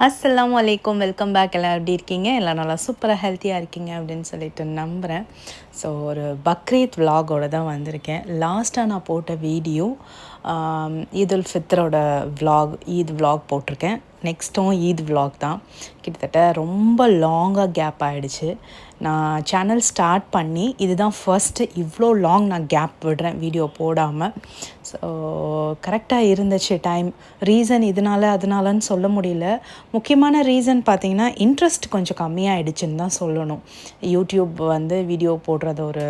அஸ்லாம் வலைக்கம் welcome back எல்லாம் எப்படி இருக்கீங்க? எல்லாம் நல்லா சூப்பராக ஹெல்த்தியாக இருக்கீங்க அப்படின்னு சொல்லிட்டு நம்புகிறேன் ஸோ ஒரு பக்ரீத் விலாகோடு தான் வந்திருக்கேன். லாஸ்ட்டாக நான் போட்ட வீடியோ ஈத் உல் ஃபித்ரோட விலாக் ஈத் விலாக் போட்டிருக்கேன். நெக்ஸ்ட்டும் ஈத் விலாக் தான். கிட்டத்தட்ட ரொம்ப லாங்காக கேப் ஆகிடுச்சு நான் சேனல் ஸ்டார்ட் பண்ணி இதுதான் ஃபஸ்ட்டு இவ்வளோ லாங் நான் கேப் விடுறேன் வீடியோ போடாமல் ஸோ கரெக்டாக இருந்துச்சு டைம் ரீசன் இதனால அதனாலன்னு சொல்ல முடியல. முக்கியமான ரீசன் பார்த்திங்கன்னா இன்ட்ரெஸ்ட் கொஞ்சம் கம்மியாகிடுச்சுன்னு தான் சொல்லணும். யூடியூப் வந்து வீடியோ போடுறது ஒரு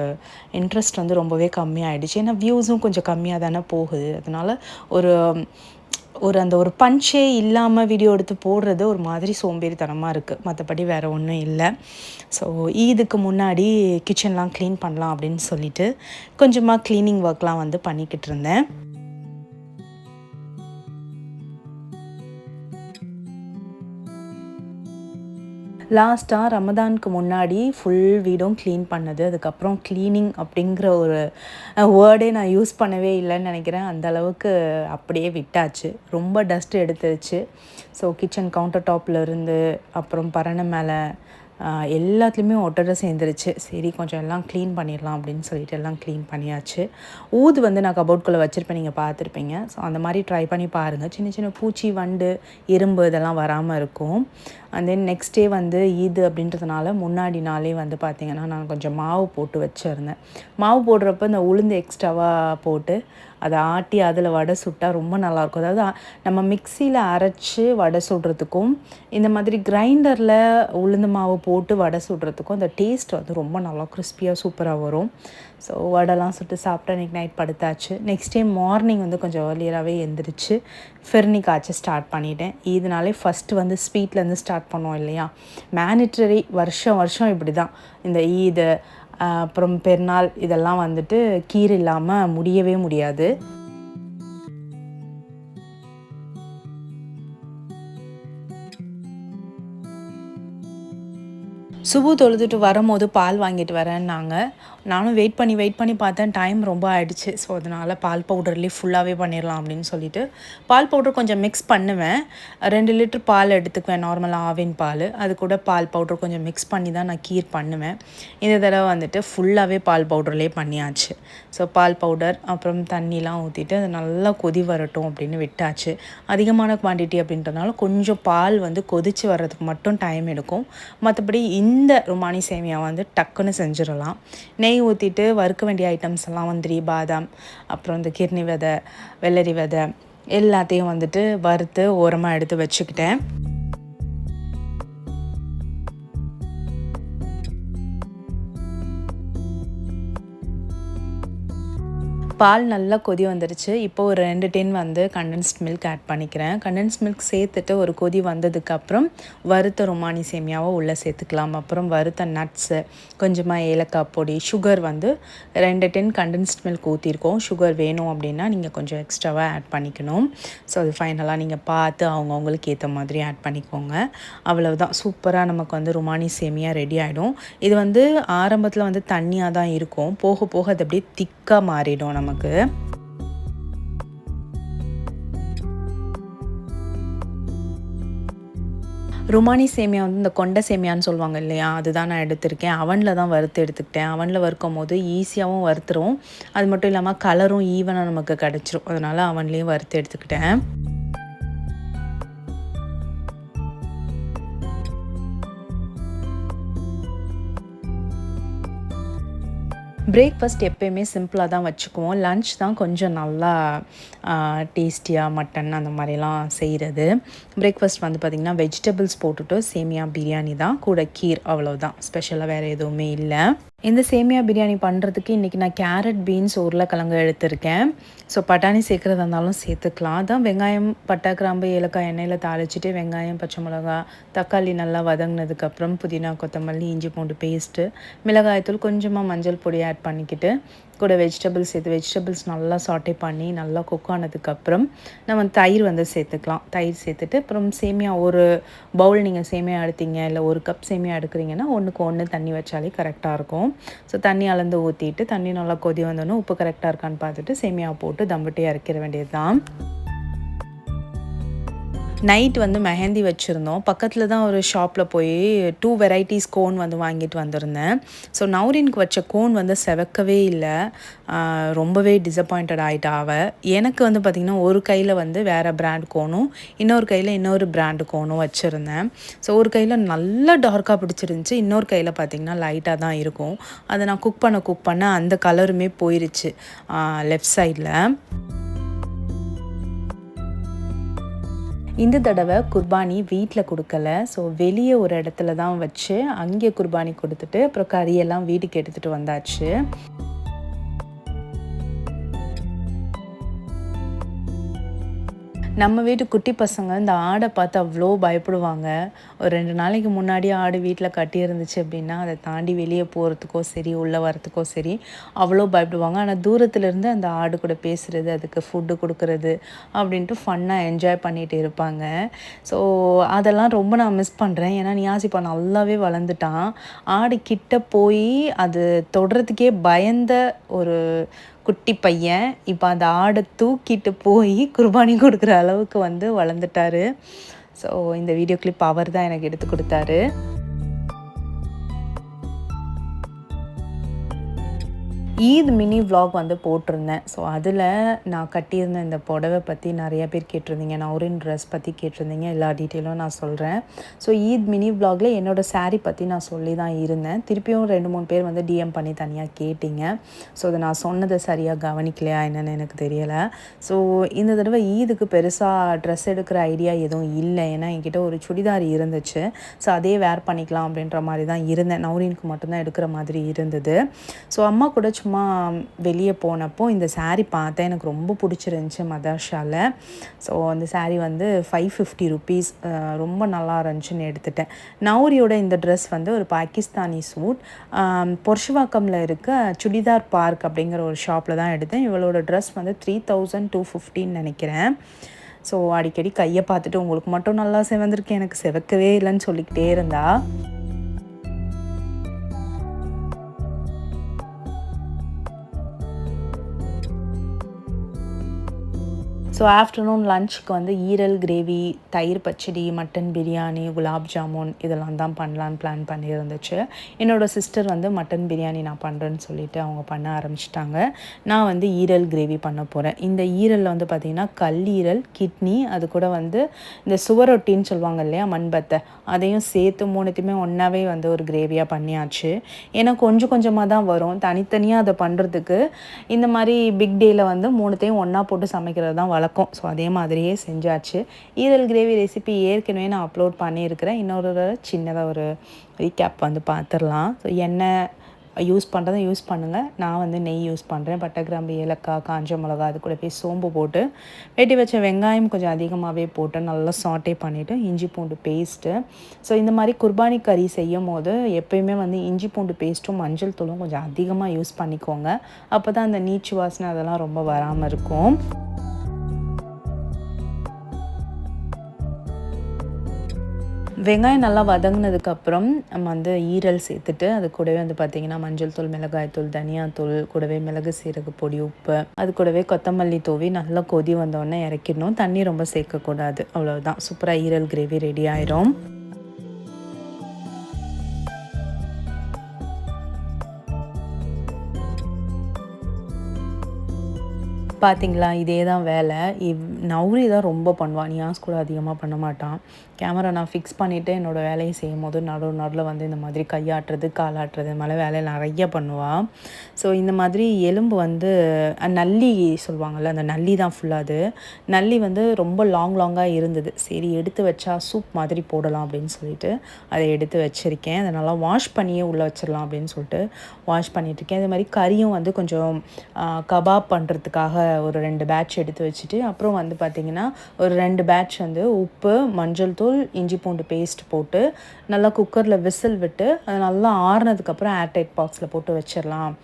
இன்ட்ரெஸ்ட் வந்து ரொம்பவே கம்மியாகிடுச்சு ஏன்னா வியூஸும் கொஞ்சம் கம்மியாக தானே போகுது. அதனால் ஒரு ஒரு அந்த ஒரு பஞ்சே இல்லாமல் வீடியோ எடுத்து போடுறது ஒரு மாதிரி சோம்பேறித்தனமாக இருக்குது மற்றபடி வேறு ஒன்றும் இல்லை. ஸோ ஈதுக்கு முன்னாடி கிச்சன்லாம் க்ளீன் பண்ணலாம் அப்படின்னு சொல்லிட்டு கொஞ்சமாக க்ளீனிங் ஒர்க்லாம் வந்து பண்ணிக்கிட்டு இருந்தேன். லாஸ்ட்டாக ரமதானுக்கு முன்னாடி ஃபுல் வீடும் க்ளீன் பண்ணது. அதுக்கப்புறம் க்ளீனிங் அப்படிங்கிற ஒரு வேர்டே நான் யூஸ் பண்ணவே இல்லைன்னு நினைக்கிறேன். அந்த அளவுக்கு அப்படியே விட்டாச்சு. ரொம்ப டஸ்ட் எடுத்துருச்சு. ஸோ கிச்சன் கவுண்டர் டாப்பில் இருந்து அப்புறம் பரணை மேலே எல்லாத்துலேயுமே ஒட்டடை சேர்ந்துருச்சு. சரி கொஞ்சம் எல்லாம் க்ளீன் பண்ணிடலாம் அப்படின்னு சொல்லிட்டு எல்லாம் க்ளீன் பண்ணியாச்சு. ஊது வந்து நான் கபோர்ட்குள்ளே வச்சுருப்பேன். நீங்கள் பார்த்துருப்பீங்க. ஸோ அந்த மாதிரி ட்ரை பண்ணி பாருங்கள் சின்ன சின்ன பூச்சி வண்டு எறும்பு இதெல்லாம் வராமல் இருக்கும். அண்ட் தென் நெக்ஸ்ட் டே வந்து ஈது அப்படின்றதுனால முன்னாடி நாளே வந்து பார்த்திங்கன்னா நான் கொஞ்சம் மாவு போட்டு வச்சுருந்தேன். மாவு போடுறப்ப இந்த உளுந்து எக்ஸ்ட்ராவாக போட்டு அதை ஆட்டி அதில் வடை சுட்டால் ரொம்ப நல்லாயிருக்கும் அதாவது நம்ம மிக்சியில் அரைச்சி வடை சுடுறதுக்கும் இந்த மாதிரி கிரைண்டரில் உளுந்து மாவு போட்டு வடை சுடுறதுக்கும் அந்த டேஸ்ட் வந்து ரொம்ப நல்லா கிறிஸ்பியாக சூப்பராக வரும். ஸோ வடைலாம் சுட்டு சாப்பிட்டு அன்றைக்கி நைட் படுத்தாச்சு. நெக்ஸ்ட் டே மார்னிங் வந்து கொஞ்சம் ஏர்லியராகவே எழுந்திரிச்சு ஃபிர்னி காய்ச்சி ஸ்டார்ட் பண்ணிட்டேன். இதனாலே ஃபஸ்ட்டு வந்து ஸ்வீட்லேருந்து ஸ்டார்ட் பண்ணுவோம் இல்லையா? மேனிட்ரரி வருஷம் வருஷம் இப்படி தான் இந்த ஈது அப்புறம் பெருநாள் இதெல்லாம் வந்துட்டு கீர் இல்லாமல் முடியவே முடியாது. சுபு தொழுதுட்டு வரும்போது பால் வாங்கிட்டு வரேன்னாங்க நானும் வெயிட் பண்ணி வெயிட் பண்ணி பார்த்தேன் டைம் ரொம்ப ஆயிடுச்சு. ஸோ அதனால் பால் பவுடர்லேயே ஃபுல்லாகவே பண்ணிடலாம் அப்படின்னு சொல்லிட்டு பால் பவுடர் கொஞ்சம் மிக்ஸ் பண்ணுவேன். ரெண்டு லிட்டர் பால் எடுத்துக்குவேன் நார்மலாக ஆவின் பால். அது கூட பால் பவுடர் கொஞ்சம் மிக்ஸ் பண்ணி தான் நான் கீர் பண்ணுவேன். இந்த தடவை வந்துட்டு ஃபுல்லாகவே பால் பவுடர்லேயே பண்ணியாச்சு. ஸோ பால் பவுடர் அப்புறம் தண்ணிலாம் ஊற்றிட்டு அது நல்லா கொதி வரட்டும் அப்படின்னு விட்டாச்சு. அதிகமான குவான்டிட்டி அப்படின்றதுனால கொஞ்சம் பால் வந்து கொதித்து வர்றதுக்கு மட்டும் டைம் எடுக்கும். மற்றபடி இந்த இந்த ருமானி சேமியா வந்து டக்குன்னு செஞ்சிடலாம். நெய் நெய் ஊற்றிட்டு வறுக்க வேண்டிய ஐட்டம்ஸ் எல்லாம் வந்துரி பாதாம் அப்புறம் இந்த கிர்னி விதை வெள்ளரி விதை எல்லாத்தையும் வந்துட்டு வறுத்து ஓரமாக எடுத்து வச்சுக்கிட்டேன். பால் நல்லா கொதி வந்துருச்சு. இப்போ ஒரு ரெண்டு டென் வந்து கண்டென்ஸ்ட் மில்க் ஆட் பண்ணிக்கிறேன். கண்டென்ஸ்ட் மில்க் சேர்த்துட்டு ஒரு கொதி வந்ததுக்கப்புறம் வறுத்த ரொமானி சேமியாவை உள்ளே சேர்த்துக்கலாம். அப்புறம் வறுத்த நட்ஸு கொஞ்சமாக ஏலக்காய் பொடி சுகர் வந்து ரெண்டு டென் கண்டென்ஸ்ட் மில்க் ஊற்றிருக்கோம் சுகர் வேணும் அப்படின்னா நீங்கள் கொஞ்சம் எக்ஸ்ட்ராவாக ஆட் பண்ணிக்கணும். ஸோ அது ஃபைனலாக நீங்கள் பார்த்து அவங்கவுங்களுக்கு ஏற்ற மாதிரி ஆட் பண்ணிக்கோங்க. அவ்வளவுதான். சூப்பராக நமக்கு வந்து ருமானி சேமியா ரெடி ஆகிடும் இது வந்து ஆரம்பத்தில் வந்து தண்ணியாக தான் இருக்கும். போக போக அது அப்படியே திக்காக மாறிடும் நமக்கு. ருமானி சேமியா வந்து இந்த கொண்ட சேமியான்னு சொல்லுவாங்க இல்லையா? அதுதான் நான் எடுத்திருக்கேன். அவனில் தான் வறுத்து எடுத்துக்கிட்டேன். அவனில் வறுக்கும் போது ஈஸியாகவும் வறுத்துரும். அது மட்டும் இல்லாமல் கலரும் ஈவனாக நமக்கு கிடச்சிரும். அதனால் அவன்லேயும் வறுத்து எடுத்துக்கிட்டேன். பிரேக்ஃபாஸ்ட் எப்போயுமே சிம்பிளாக தான் வச்சுக்குவோம். லன்ச் தான் கொஞ்சம் நல்லா டேஸ்டியாக மட்டன் அந்த மாதிரிலாம் செய்கிறது பிரேக்ஃபாஸ்ட் வந்து பார்த்திங்கன்னா வெஜிடபிள்ஸ் போட்டுட்டு சேமியா பிரியாணி தான். கூட கீர் அவ்வளோதான் ஸ்பெஷலாக வேறு எதுவுமே இல்லை. இந்த சேமியா பிரியாணி பண்ணுறதுக்கு இன்றைக்கி நான் கேரட் பீன்ஸ் உருளைக்கிழங்கு எடுத்திருக்கேன். ஸோ பட்டாணி சேர்க்குறதா இருந்தாலும் சேர்த்துக்கலாம். அதான் வெங்காயம் பட்டை கிராம்பு ஏலக்காய் எண்ணெயில் தாளிச்சிட்டு வெங்காயம் பச்சை மிளகா தக்காளி நல்லா வதங்கினதுக்கப்புறம் புதினா கொத்தமல்லி இஞ்சி பூண்டு பேஸ்ட்டு மிளகாய்த்தூள் கொஞ்சமாக மஞ்சள் பொடி ஆட் பண்ணிக்கிட்டு கூட வெஜிடபிள்ஸ் சேர்த்து வெஜிடபிள்ஸ் நல்லா சாட்டே பண்ணி நல்லா குக் ஆனதுக்கப்புறம் நம்ம தயிர் வந்து சேர்த்துக்கலாம். தயிர் சேர்த்துட்டு அப்புறம் சேமியா ஒரு பவுல் நீங்கள் சேமியா எடுத்தீங்க இல்லை ஒரு கப் சேமியா எடுக்கிறீங்கன்னா ஒன்றுக்கு ஒன்று தண்ணி வச்சாலே கரெக்டாக இருக்கும். ஸோ தண்ணி அளந்து ஊற்றிட்டு தண்ணி நல்லா கொதி வந்தோன்னே உப்பு கரெக்டாக இருக்கான்னு பார்த்துட்டு சேமியா போட்டு தம்பட்டியாக இறக்கிற வேண்டியது தான் நைட் வந்து மெஹந்தி வச்சுருந்தோம். பக்கத்தில் தான் ஒரு ஷாப்பில் போய் டூ வெரைட்டிஸ் கோன் வந்து வாங்கிட்டு வந்திருந்தேன். ஸோ நௌரினுக்கு வச்ச கோன் வந்து செவக்கவே இல்லை. ரொம்பவே டிசப்பாயிண்டட் ஆகிட்டா அவ. எனக்கு வந்து பார்த்திங்கன்னா ஒரு கையில் வந்து வேறு பிராண்ட் கோனும் இன்னொரு கையில் இன்னொரு பிராண்டு கோனும் வச்சுருந்தேன். ஸோ ஒரு கையில் நல்லா டார்க்காக பிடிச்சிருந்துச்சி. இன்னொரு கையில் பார்த்திங்கன்னா லைட்டாக தான் இருக்கும். அதை நான் குக் பண்ண குக் பண்ண அந்த கலருமே போயிருச்சு லெஃப்ட் சைடில் இந்த தடவை குர்பானி வீட்டில் கொடுக்கல. ஸோ வெளியே ஒரு இடத்துல தான் வச்சு அங்கே குர்பானி கொடுத்துட்டு அப்புறம் கறியெல்லாம் வீட்டுக்கு எடுத்துகிட்டு வந்தாச்சு. நம்ம வீட்டு குட்டி பசங்க இந்த ஆடை பார்த்து அவ்வளோ பயப்படுவாங்க. ஒரு ரெண்டு நாளைக்கு முன்னாடி ஆடு வீட்டில் கட்டியிருந்துச்சு அப்படின்னா அதை தாண்டி வெளியே போகிறதுக்கோ சரி உள்ளே வரத்துக்கோ சரி அவ்வளோ பயப்படுவாங்க. ஆனால் தூரத்துலேருந்து அந்த ஆடு கூட பேசுகிறது அதுக்கு ஃபுட்டு கொடுக்கறது அப்படின்ட்டு ஃபன்னாக என்ஜாய் பண்ணிகிட்டு இருப்பாங்க. ஸோ அதெல்லாம் ரொம்ப நான் மிஸ் பண்ணுறேன் ஏன்னா நியாசிப்பா நல்லாவே வளர்ந்துட்டான். ஆடு கிட்ட போய் அது தொடுறதுக்கே பயந்த ஒரு குட்டி பையன் இப்போ அந்த ஆடை தூக்கிட்டு போய் குர்பானி கொடுக்குற அளவுக்கு வந்து வளர்ந்துட்டாரு. ஸோ இந்த வீடியோ கிளிப் அவர் தான் எனக்கு எடுத்து கொடுத்தாரு. ஈத் மினி விலாக் வந்து போட்டிருந்தேன். ஸோ அதில் நான் கட்டியிருந்த இந்த புடவை பற்றி நிறைய பேர் கேட்டிருந்தீங்க. நௌரின் ட்ரெஸ் பற்றி கேட்டிருந்தீங்க. எல்லா டீட்டெயிலும் நான் சொல்கிறேன் ஸோ ஈத் மினி விலாகில் என்னோடய சாரீ பற்றி நான் சொல்லி தான் இருந்தேன். திருப்பியும் ரெண்டு மூணு பேர் வந்து டிஎம் பண்ணி தனியாக கேட்டிங்க. ஸோ அதை நான் சொன்னதை சரியாக கவனிக்கலையா என்னென்னு எனக்கு தெரியலை. ஸோ இந்த தடவை ஈதுக்கு பெருசாக ட்ரெஸ் எடுக்கிற ஐடியா எதுவும் இல்லை. ஏன்னா என்கிட்ட ஒரு சுடிதார் இருந்துச்சு. ஸோ அதே வேர் பண்ணிக்கலாம் அப்படின்ற மாதிரி தான் இருந்தேன். நௌரினுக்கு மட்டும்தான் எடுக்கிற மாதிரி இருந்தது. ஸோ அம்மா கூட சும்மா வெளியே போனப்போ இந்த சாரீ பார்த்தேன் எனக்கு ரொம்ப பிடிச்சிருந்துச்சி மதர்ஷாவில் ஸோ அந்த சாரீ வந்து ஃபைவ் ஃபிஃப்டி ருபீஸ் ரொம்ப நல்லா இருந்துச்சுன்னு எடுத்துட்டேன். நௌரியோட இந்த ட்ரெஸ் வந்து ஒரு பாகிஸ்தானி சூட் பொர்ஷுவாக்கமில் இருக்க சுடிதார் பார்க் அப்படிங்கிற ஒரு ஷாப்பில் தான் எடுத்தேன். இவளோட ட்ரெஸ் வந்து த்ரீ தௌசண்ட் டூ ஃபிஃப்டின்னு நினைக்கிறேன். ஸோ அடிக்கடி கையை பார்த்துட்டு உங்களுக்கு மட்டும் நல்லா செவந்திருக்கு எனக்கு செவக்கவே இல்லைன்னு சொல்லிக்கிட்டே இருந்தா. ஸோ ஆஃப்டர்நூன் லஞ்சுக்கு வந்து ஈரல் கிரேவி தயிர் பச்சடி மட்டன் பிரியாணி குலாப் ஜாமுன் இதெல்லாம் தான் பண்ணலான்னு பிளான் பண்ணியிருந்துச்சு. என்னோடய சிஸ்டர் வந்து மட்டன் பிரியாணி நான் பண்ணுறேன்னு சொல்லிட்டு அவங்க பண்ண ஆரம்பிச்சிட்டாங்க. நான் வந்து ஈரல் கிரேவி பண்ண போகிறேன் இந்த ஈரலில் வந்து பார்த்திங்கன்னா கல்லீரல் கிட்னி அது கூட வந்து இந்த சுவரொட்டின்னு சொல்லுவாங்க இல்லையா மண்பத்தை. அதையும் சேர்த்து மூணுத்தையுமே ஒன்றாவே வந்து ஒரு கிரேவியாக பண்ணியாச்சு. ஏன்னா கொஞ்சம் கொஞ்சமாக தான் வரும். தனித்தனியாக அதை பண்ணுறதுக்கு இந்த மாதிரி பிக் டேயில் வந்து மூணுத்தையும் ஒன்றா போட்டு சமைக்கிறது தான் இருக்கும் ஸோ அதே மாதிரியே செஞ்சாச்சு. ஈரல் கிரேவி ரெசிபி ஏற்கனவே நான் அப்லோட் பண்ணியிருக்கிறேன். இன்னொரு சின்னதாக ஒரு ரீகேப் வந்து பார்த்துடலாம் ஸோ எண்ணெய் யூஸ் பண்ணுறதை யூஸ் பண்ணுங்கள் நான் வந்து நெய் யூஸ் பண்ணுறேன் பட்டை கிராம்பு ஏலக்காய் காஞ்ச மிளகா அது கூட போய் சோம்பு போட்டு வெட்டி வச்ச வெங்காயம் கொஞ்சம் அதிகமாகவே போட்டு நல்லா சாட்டே பண்ணிவிட்டு இஞ்சி பூண்டு பேஸ்ட்டு ஸோ இந்த மாதிரி குர்பானி கறி செய்யும் போது எப்பயுமே வந்து இஞ்சி பூண்டு பேஸ்ட்டும் மஞ்சள் தூளும் கொஞ்சம் அதிகமாக யூஸ் பண்ணிக்கோங்க. அப்போ தான் அந்த நீச்சு வாசனை அதெல்லாம் ரொம்ப வராமல் இருக்கும். வெங்காயம் நல்லா வதங்கினதுக்கப்புறம் நம்ம வந்து ஈரல் சேர்த்துட்டு அது கூடவே வந்து பார்த்திங்கன்னா மஞ்சள் தூள் மிளகாய் தூள் தனியாத்தூள் கூடவே மிளகு சீரக பொடி உப்பு அது கூடவே கொத்தமல்லி தூவி நல்லா கொதி வந்தோடனே இறக்கிடணும். தண்ணி ரொம்ப சேர்க்கக்கூடாது. அவ்வளோதான் சூப்பராக ஈரல் கிரேவி ரெடி ஆயிரும். பார்த்தீங்களா இதே தான் வேலை. இவ் நௌரி தான் ரொம்ப பண்ணுவான் நியாஸ் கூட அதிகமாக பண்ண மாட்டான். கேமரா நான் ஃபிக்ஸ் பண்ணிவிட்டு என்னோடய வேலையை செய்யும் போது நடு நடுவில் வந்து இந்த மாதிரி கையாட்டுறது காலாட்டுறது இது மாதிரி வேலையை நிறைய பண்ணுவாள் ஸோ இந்த மாதிரி எலும்பு வந்து நல்லி சொல்லுவாங்கள்ல அந்த நல்லி தான் ஃபுல்லாக அது. நல்லி வந்து ரொம்ப லாங் லாங்காக இருந்தது. சரி எடுத்து வச்சா சூப் மாதிரி போடலாம் அப்படின்னு சொல்லிட்டு அதை எடுத்து வச்சுருக்கேன். அதை நல்லா வாஷ் பண்ணியே உள்ளே வச்சிடலாம் அப்படின்னு சொல்லிட்டு வாஷ் பண்ணிகிட்ருக்கேன் அதே மாதிரி கறியும் வந்து கொஞ்சம் கபாப் பண்ணுறதுக்காக ஒரு ரெண்டு பேட்ச் எடுத்து வச்சுட்டு அப்புறம் வந்து பார்த்திங்கன்னா ஒரு ரெண்டு பேட்ச் வந்து உப்பு மஞ்சள் தூள் இஞ்சி பூண்டு பேஸ்ட் போட்டு நல்லா குக்கரில் விசில் விட்டு அது நல்லா ஆறுனதுக்கப்புறம் ஏர்டைட் பாக்ஸில் போட்டு வச்சிடலாம்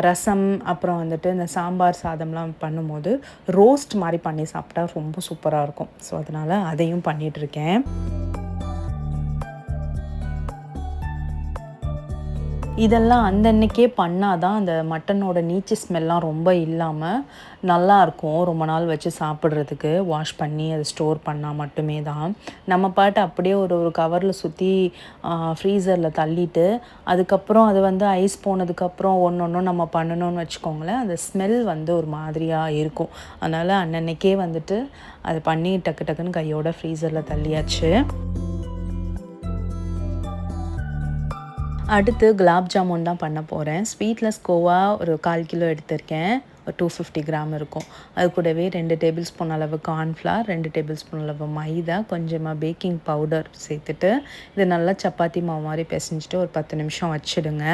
ரசம் அப்புறம் வந்துட்டு இந்த சாம்பார் சாதம்லாம் பண்ணும்போது ரோஸ்ட் மாதிரி பண்ணி சாப்பிட்டா ரொம்ப சூப்பராக இருக்கும். ஸோ அதனால் அதையும் பண்ணிகிட்ருக்கேன் இதெல்லாம் அந்தன்னைக்கே பண்ணால் தான் அந்த மட்டனோட நீச்சு ஸ்மெல்லாம் ரொம்ப இல்லாமல் நல்லாயிருக்கும். ரொம்ப நாள் வச்சு சாப்பிட்றதுக்கு வாஷ் பண்ணி அதை ஸ்டோர் பண்ணால் மட்டுமே தான் நம்ம பாட்டு அப்படியே ஒரு ஒரு கவரில் சுற்றி ஃப்ரீசரில் தள்ளிட்டு அதுக்கப்புறம் அது வந்து ஐஸ் போனதுக்கப்புறம் ஒன்று ஒன்றும் நம்ம பண்ணணும்னு வச்சுக்கோங்களேன். அந்த ஸ்மெல் வந்து ஒரு மாதிரியாக இருக்கும். அதனால் அன்னன்னைக்கே வந்துட்டு அதை பண்ணி டக்கு டக்குன்னு கையோட ஃப்ரீசரில் தள்ளியாச்சு. அடுத்து குலாப் ஜாமுன் தான் பண்ண போகிறேன் ஸ்வீட்லெஸ் கோவா ஒரு கால் கிலோ எடுத்திருக்கேன். ஒரு டூ ஃபிஃப்டி கிராம் இருக்கும். அது கூடவே ரெண்டு டேபிள் ஸ்பூன் அளவு கார்ன்ஃப்ளவர் ரெண்டு டேபிள் ஸ்பூன் அளவு மைதா கொஞ்சமாக பேக்கிங் பவுடர் சேர்த்துட்டு இது நல்லா சப்பாத்தி மாவு மாதிரி பிசைஞ்சிட்டு ஒரு பத்து நிமிஷம் வச்சுடுங்க.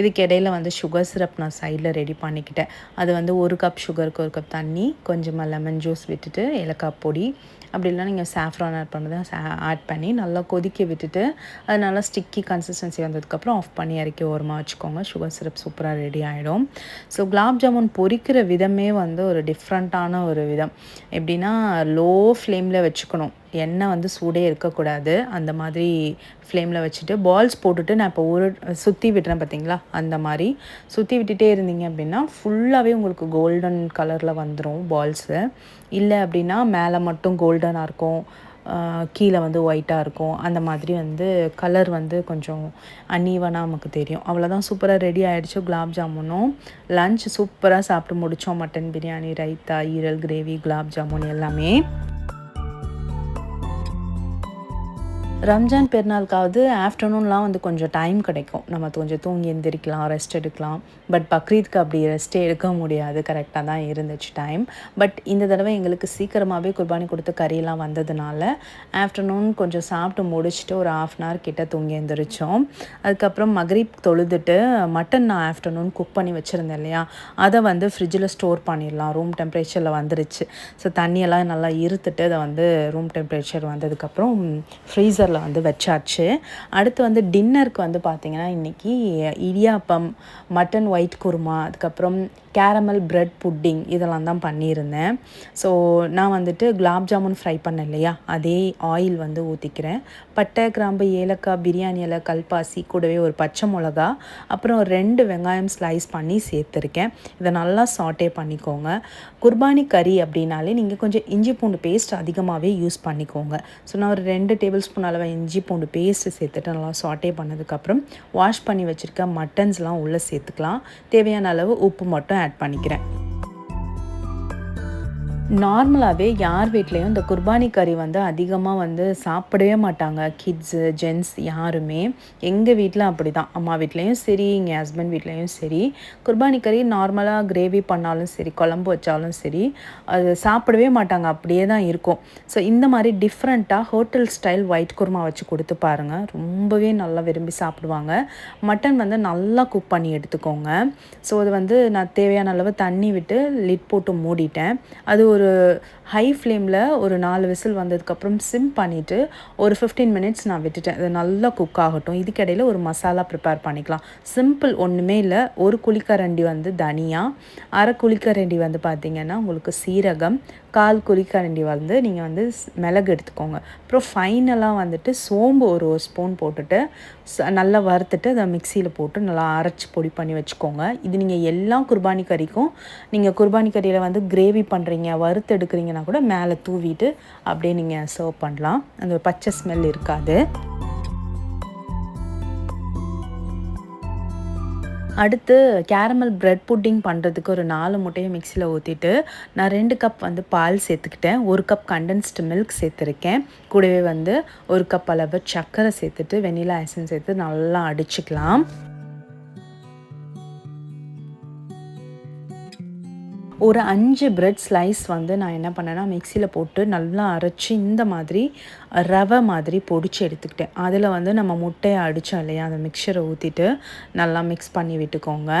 இதுக்கு இடையில வந்து சுகர் சிரப் நான் சைடில் ரெடி பண்ணிக்கிட்டேன். அது வந்து ஒரு கப் சுகருக்கு ஒரு கப் தண்ணி கொஞ்சமாக லெமன் ஜூஸ் விட்டுட்டு ஏலக்காய் பொடி அப்படி இல்லைனா நீங்கள் சாஃப்ரான் ஆட் பண்ணுறது ஆட் பண்ணி நல்லா கொதிக்க விட்டுட்டு அது நல்லா ஸ்டிக்கி கன்சிஸ்டன்சி வந்ததுக்கப்புறம் ஆஃப் பண்ணி இறக்கி ஓரமாக வச்சுக்கோங்க. சுகர் சிரப் சூப்பராக ரெடி ஆகிடும் ஸோ குலாப் ஜாமுன் பொரிக்கிற விதமே வந்து ஒரு டிஃப்ரெண்ட்டான ஒரு விதம். எப்படின்னா லோ ஃப்ளேமில் வச்சுக்கணும். எண்ணெய் வந்து சூடே இருக்கக்கூடாது. அந்த மாதிரி ஃப்ளேமில் வச்சுட்டு பால்ஸ் போட்டுட்டு நான் இப்போ ஒரு சுற்றி விட்டுறேன் பார்த்தீங்களா அந்த மாதிரி. சுற்றி விட்டுட்டே இருந்தீங்க அப்படின்னா ஃபுல்லாகவே உங்களுக்கு கோல்டன் கலரில் வந்துடும் பால்ஸு இல்லை அப்படின்னா மேலே மட்டும் கோல்டனாக இருக்கும். கீழே வந்து ஒயிட்டாக இருக்கும். அந்த மாதிரி வந்து கலர் வந்து கொஞ்சம் அன்னீவனாக நமக்கு தெரியும். அவ்வளோதான் சூப்பராக ரெடி ஆகிடுச்சு குலாப் ஜாமுனும். லன்ச் சூப்பராக சாப்பிட்டு முடித்தோம் மட்டன் பிரியாணி ரைத்தா ஈரல் கிரேவி குலாப் ஜாமுன் எல்லாமே. ரம்ஜான் பெருநாளுக்காவது ஆஃப்டர்நூன்லாம் வந்து கொஞ்சம் டைம் கிடைக்கும். நம்ம கொஞ்சம் தூங்கி எந்திரிக்கலாம் ரெஸ்ட் எடுக்கலாம். பட் பக்ரீத்க்கு அப்படி ரெஸ்ட்டே எடுக்க முடியாது. கரெக்டாக தான் இருந்துச்சு டைம் பட் இந்த தடவை எங்களுக்கு சீக்கிரமாகவே குர்பானி கொடுத்து கறியெல்லாம் வந்ததுனால ஆஃப்டர்நூன் கொஞ்சம் சாப்பிட்டு முடிச்சுட்டு ஒரு ஆஃப் அன் ஹவர் கிட்டே தூங்கி எந்திரிச்சோம். அதுக்கப்புறம் மக்ரீப் தொழுதுட்டு மட்டன் நான் ஆஃப்டர்நூன் குக் பண்ணி வச்சுருந்தேன் இல்லையா? அதை வந்து ஃப்ரிட்ஜில் ஸ்டோர் பண்ணிடலாம். ரூம் டெம்பரேச்சரில் வந்துருச்சு. ஸோ தண்ணியெல்லாம் நல்லா இருத்துட்டு அதை வந்து ரூம் டெம்பரேச்சர் வந்ததுக்கப்புறம் ஃப்ரீசர் குக்கரில் வந்து வச்சாச்சு. அடுத்து வந்து டின்னருக்கு வந்து பார்த்திங்கன்னா இன்றைக்கி இடியாப்பம் மட்டன் ஒயிட் குருமா அதுக்கப்புறம் கேரமல் ப்ரெட் புட்டிங் இதெல்லாம் தான் பண்ணியிருந்தேன். ஸோ நான் வந்துட்டு குலாப் ஜாமுன் ஃப்ரை பண்ணேன் இல்லையா? அதே ஆயில் வந்து ஊற்றிக்கிறேன் பட்டை கிராம்பு ஏலக்காய் பிரியாணி இலை கல்பாசி கூடவே ஒரு பச்சை மிளகா அப்புறம் ரெண்டு வெங்காயம் ஸ்லைஸ் பண்ணி சேர்த்துருக்கேன். இதை நல்லா சாட்டே பண்ணிக்கோங்க. குர்பானி கறி அப்படின்னாலே நீங்கள் கொஞ்சம் இஞ்சி பூண்டு பேஸ்ட் அதிகமாகவே யூஸ் பண்ணிக்கோங்க. ஸோ நான் ஒரு ரெண்டு டேபிள் ஸ்பூன் அளவு இஞ்சி பூண்டு பேஸ்ட்டு சேர்த்துட்டு நல்லா சாட்டே பண்ணதுக்கப்புறம் வாஷ் பண்ணி வச்சுருக்க மட்டன்ஸ்லாம் உள்ளே சேர்த்துக்கலாம். தேவையான அளவு உப்பு மட்டும் ஆட் பண்ணிக்கிறேன். நார்மலாகவே யார் வீட்லேயும் இந்த குர்பானி கறி வந்து அதிகமாக வந்து சாப்பிடவே மாட்டாங்க. கிட்ஸு ஜென்ஸ் யாருமே. எங்கள் வீட்டில் அப்படி தான் அம்மா வீட்லேயும் சரி எங்கள் ஹஸ்பண்ட் வீட்லேயும் சரி. குர்பானி கறி நார்மலாக கிரேவி பண்ணாலும் சரி குழம்பு வச்சாலும் சரி அது சாப்பிடவே மாட்டாங்க. அப்படியே தான் இருக்கும். ஸோ இந்த மாதிரி டிஃப்ரெண்ட்டாக ஹோட்டல் ஸ்டைல் ஒயிட் குருமா வச்சு கொடுத்து பாருங்கள் ரொம்பவே நல்லா விரும்பி சாப்பிடுவாங்க. மட்டன் வந்து நல்லா குக் பண்ணி எடுத்துக்கோங்க. ஸோ அது வந்து நான் தேவையான அளவு தண்ணி விட்டு லிட் போட்டு மூடிட்டேன். அது ஒரு ஒரு ஹை ஃப்ளேமில் ஒரு நாலு விசில் வந்ததுக்கப்புறம் சிம் பண்ணிவிட்டு ஒரு ஃபிஃப்டீன் மினிட்ஸ் நான் விட்டுட்டேன். அது நல்லா குக் ஆகட்டும். இதுக்கிடையில் ஒரு மசாலா ப்ரிப்பேர் பண்ணிக்கலாம். சிம்பிள் ஒன்றுமே இல்லை. ஒரு குளிக்கரண்டி வந்து தனியா அரை குளிக்கரண்டி வந்து பார்த்திங்கன்னா உங்களுக்கு சீரகம் கால் குழிக்கரண்டி வந்து நீங்கள் வந்து மிளகு எடுத்துக்கோங்க. அப்புறம் ஃபைனலாக வந்துட்டு சோம்பு ஒரு ஒரு ஸ்பூன் போட்டுட்டு நல்லா வறுத்துட்டு அதை மிக்சியில் போட்டு நல்லா அரைச்சி பொடி பண்ணி வச்சுக்கோங்க. இது நீங்கள் எல்லா குர்பானி கறிக்கும் நீங்கள் குர்பானி கறியில் வந்து கிரேவி பண்ணுறீங்க வறுத்து எடுக்கிறீங்கன்னா கூட மேலே தூவிட்டு அப்படியே நீங்கள் சர்வ் பண்ணலாம். அந்த பச்சை ஸ்மெல் இருக்காது. அடுத்து கேரமல் ப்ரெட் புட்டிங் பண்ணுறதுக்கு ஒரு நாலு முட்டையை மிக்சியில் ஊற்றிட்டு நான் ரெண்டு கப் வந்து பால் சேர்த்துக்கிட்டேன். ஒரு கப் கண்டென்ஸ்டு மில்க் சேர்த்துருக்கேன். கூடவே வந்து ஒரு கப் அளவு சர்க்கரை சேர்த்துட்டு வெனிலா ஐசன் சேர்த்து நல்லா அடிச்சுக்கலாம். ஒரு அஞ்சு பிரெட் ஸ்லைஸ் வந்து நான் என்ன பண்ணேன்னா மிக்சியில் போட்டு நல்லா அரைச்சி இந்த மாதிரி ரவை மாதிரி பொடிச்சு எடுத்துக்கிட்டேன். அதில் வந்து நம்ம முட்டையை அடித்தோம் இல்லையா அந்த மிக்சரை ஊற்றிட்டு நல்லா மிக்ஸ் பண்ணி விட்டுக்கோங்க.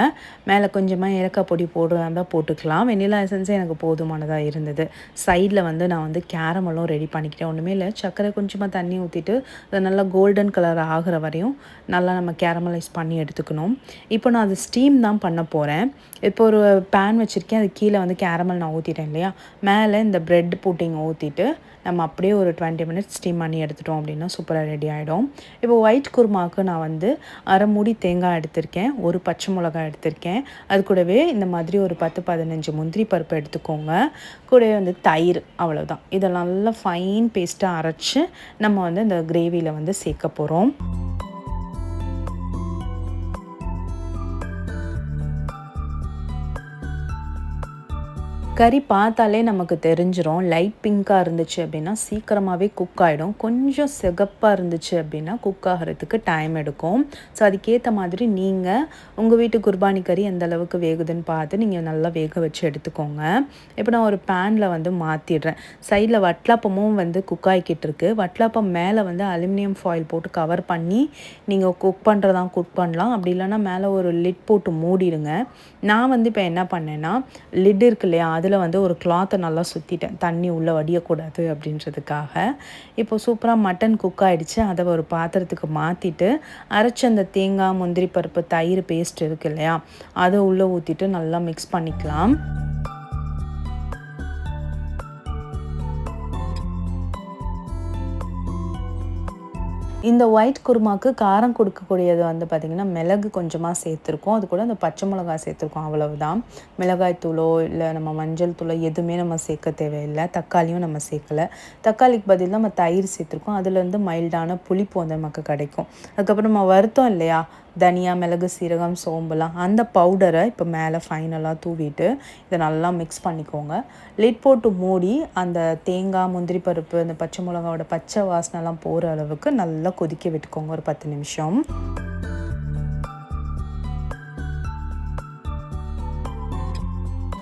மேலே கொஞ்சமாக ஏலக்காய் பொடி போடுறதா இருந்தால் போட்டுக்கலாம். வெனிலா எசன்ஸே எனக்கு போதுமானதாக இருந்தது. சைடில் வந்து நான் வந்து கேரமலும் ரெடி பண்ணிக்கிட்டேன். ஒன்றுமே இல்லை சர்க்கரை கொஞ்சமாக தண்ணி ஊற்றிட்டு அதை நல்லா கோல்டன் கலர் ஆகிற வரையும் நல்லா நம்ம கேரமலைஸ் பண்ணி எடுத்துக்கணும். இப்போ நான் அது ஸ்டீம் தான் பண்ண போகிறேன் இப்போ ஒரு பேன் வச்சுருக்கேன். அது கீழே வந்து கேரமல் நான் ஊற்றிட்டேன் இல்லையா. மேலே இந்த ப்ரெட் புட்டிங் ஊற்றிட்டு நம்ம அப்படியே ஒரு டுவெண்ட்டி மினிட்ஸ் ஸ்டீம் பண்ணி எடுத்துட்டோம் அப்படின்னா சூப்பராக ரெடி ஆகிடும் இப்போ ஒயிட் குருமாவுக்கு நான் வந்து அரை மூடி தேங்காய் எடுத்திருக்கேன் ஒரு பச்சை மிளகாய் எடுத்திருக்கேன். அது கூடவே இந்த மாதிரி ஒரு பத்து பதினஞ்சு முந்திரி பருப்பு எடுத்துக்கோங்க. கூடவே வந்து தயிர் அவ்வளோதான் இதை நல்லா ஃபைன் பேஸ்ட்டாக அரைச்சி நம்ம வந்து இந்த கிரேவியில் வந்து சேர்க்க போகிறோம் கறி பார்த்தாலே நமக்கு தெரிஞ்சிடும் லைட் பிங்க்காக இருந்துச்சு அப்படின்னா சீக்கிரமாகவே குக் ஆகிடும் கொஞ்சம் சிகப்பாக இருந்துச்சு அப்படின்னா குக் ஆகிறதுக்கு டைம் எடுக்கும். ஸோ அதுக்கேற்ற மாதிரி நீங்கள் உங்கள் வீட்டு குர்பானி கறி எந்த அளவுக்கு வேகுதுன்னு பார்த்து நீங்கள் நல்லா வேக வச்சு எடுத்துக்கோங்க. இப்போ நான் ஒரு பேனில் வந்து மாற்றிடுறேன் சைடில் வட்லாப்பமும் வந்து குக் ஆகிக்கிட்டு இருக்குது வட்லாப்பம் மேலே வந்து அலுமினியம் ஃபாயில் போட்டு கவர் பண்ணி நீங்கள் குக் பண்ணுறதா குக் பண்ணலாம். அப்படி இல்லைன்னா மேலே ஒரு லிட் போட்டு மூடிடுங்க. நான் வந்து இப்போ என்ன பண்ணேன்னா லிட் இருக்கு இல்லையா அதில் வந்து ஒரு கிளாத்தை நல்லா சுற்றிட்டேன் தண்ணி உள்ளே வடியக்கூடாது அப்படின்றதுக்காக. இப்போ சூப்பராக மட்டன் குக் ஆகிடுச்சு அதை ஒரு பாத்திரத்துக்கு மாற்றிட்டு அரைச்ச அந்த தேங்காய் முந்திரி பருப்பு தயிர் பேஸ்ட் இருக்கு இல்லையா? அதை உள்ளே ஊற்றிட்டு நல்லா மிக்ஸ் பண்ணிக்கலாம். இந்த ஒயிட் குருமாக்கு காரம் கொடுக்கக்கூடியது வந்து பார்த்திங்கன்னா மிளகு கொஞ்சமாக சேர்த்துருக்கோம். அது கூட அந்த பச்சை மிளகாய் சேர்த்துருக்கோம் அவ்வளவுதான். மிளகாய் தூளோ இல்லை நம்ம மஞ்சள் தூளோ எதுவுமே நம்ம சேர்க்க தேவையில்லை. தக்காளியும் நம்ம சேர்க்கலை. தக்காளிக்கு பதில் நம்ம தயிர் சேர்த்துருக்கோம். அதுலேருந்து மைல்டான புளிப்பு வந்து நமக்கு கிடைக்கும். அதுக்கப்புறம் நம்ம வருத்தம் இல்லையா? தனியா மிளகு சீரகம் சோம்புலாம் அந்த பவுடரை இப்போ மேலே ஃபைனலாக தூவிட்டு இதை நல்லா மிக்ஸ் பண்ணிக்கோங்க. லிட் போட்டு மூடி அந்த தேங்காய் முந்திரி பருப்பு அந்த பச்சை மிளகாவோட பச்சை வாசனைலாம் போகிற அளவுக்கு நல்லா கொதிக்க விட்டுக்கோங்க ஒரு பத்து நிமிஷம்.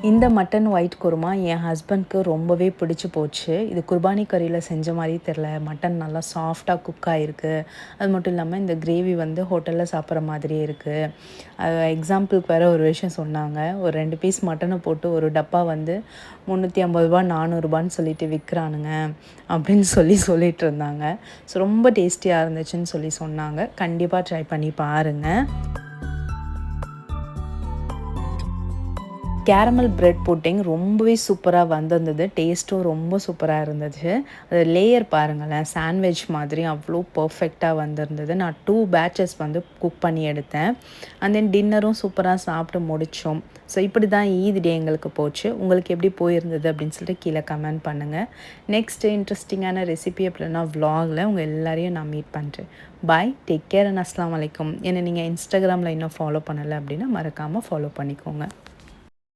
இந்த மட்டன் ஒயிட் குருமா என் ஹஸ்பண்ட்க்கு ரொம்பவே பிடிச்சி போச்சு. இது குர்பானி கறியில் செஞ்ச மாதிரி தெரில மட்டன் நல்லா சாஃப்டாக குக் ஆகிருக்கு அது மட்டும் இல்லாமல் இந்த கிரேவி வந்து ஹோட்டலில் சாப்பிட்ற மாதிரியே இருக்குது அது எக்ஸாம்பிளுக்கு வேறு ஒரு விஷயம் சொன்னாங்க. ஒரு ரெண்டு பீஸ் மட்டனை போட்டு ஒரு டப்பா வந்து முந்நூற்றி ஐம்பது ரூபா நானூறுபான்னு சொல்லிட்டு விற்கிறானுங்க அப்படின்னு சொல்லி சொல்லிட்டு இருந்தாங்க. ஸோ ரொம்ப டேஸ்டியாக இருந்துச்சுன்னு சொல்லி சொன்னாங்க. கண்டிப்பாக ட்ரை பண்ணி பாருங்கள் கேரமல் பிரெட் புட்டிங் ரொம்பவே சூப்பராக வந்திருந்தது. டேஸ்ட்டும் ரொம்ப சூப்பராக இருந்துச்சு அது லேயர் பாருங்களேன் சாண்ட்விச் மாதிரி அவ்வளோ பர்ஃபெக்டாக வந்திருந்தது. நான் டூ பேட்சஸ் வந்து குக் பண்ணி எடுத்தேன். அண்ட் தென் டின்னரும் சூப்பராக சாப்பிட்டு முடித்தோம் ஸோ இப்படி தான் ஈத் டே எங்களுக்கு போச்சு. உங்களுக்கு எப்படி போயிருந்தது அப்படின்னு சொல்லிட்டு கீழே கமெண்ட் பண்ணுங்கள் நெக்ஸ்ட் இன்ட்ரெஸ்டிங்கான ரெசிபி அப்படின்னா வ்ளாகில் உங்கள் எல்லாரையும் நான் மீட் பண்ணுறேன் பாய் டேக் கேர் அண்ட் அஸ்லாம் வலைக்கும் என்னை நீங்கள் இன்ஸ்டாகிராமில் இன்னும் ஃபாலோ பண்ணலை அப்படின்னா மறக்காமல் ஃபாலோ பண்ணிக்கோங்க.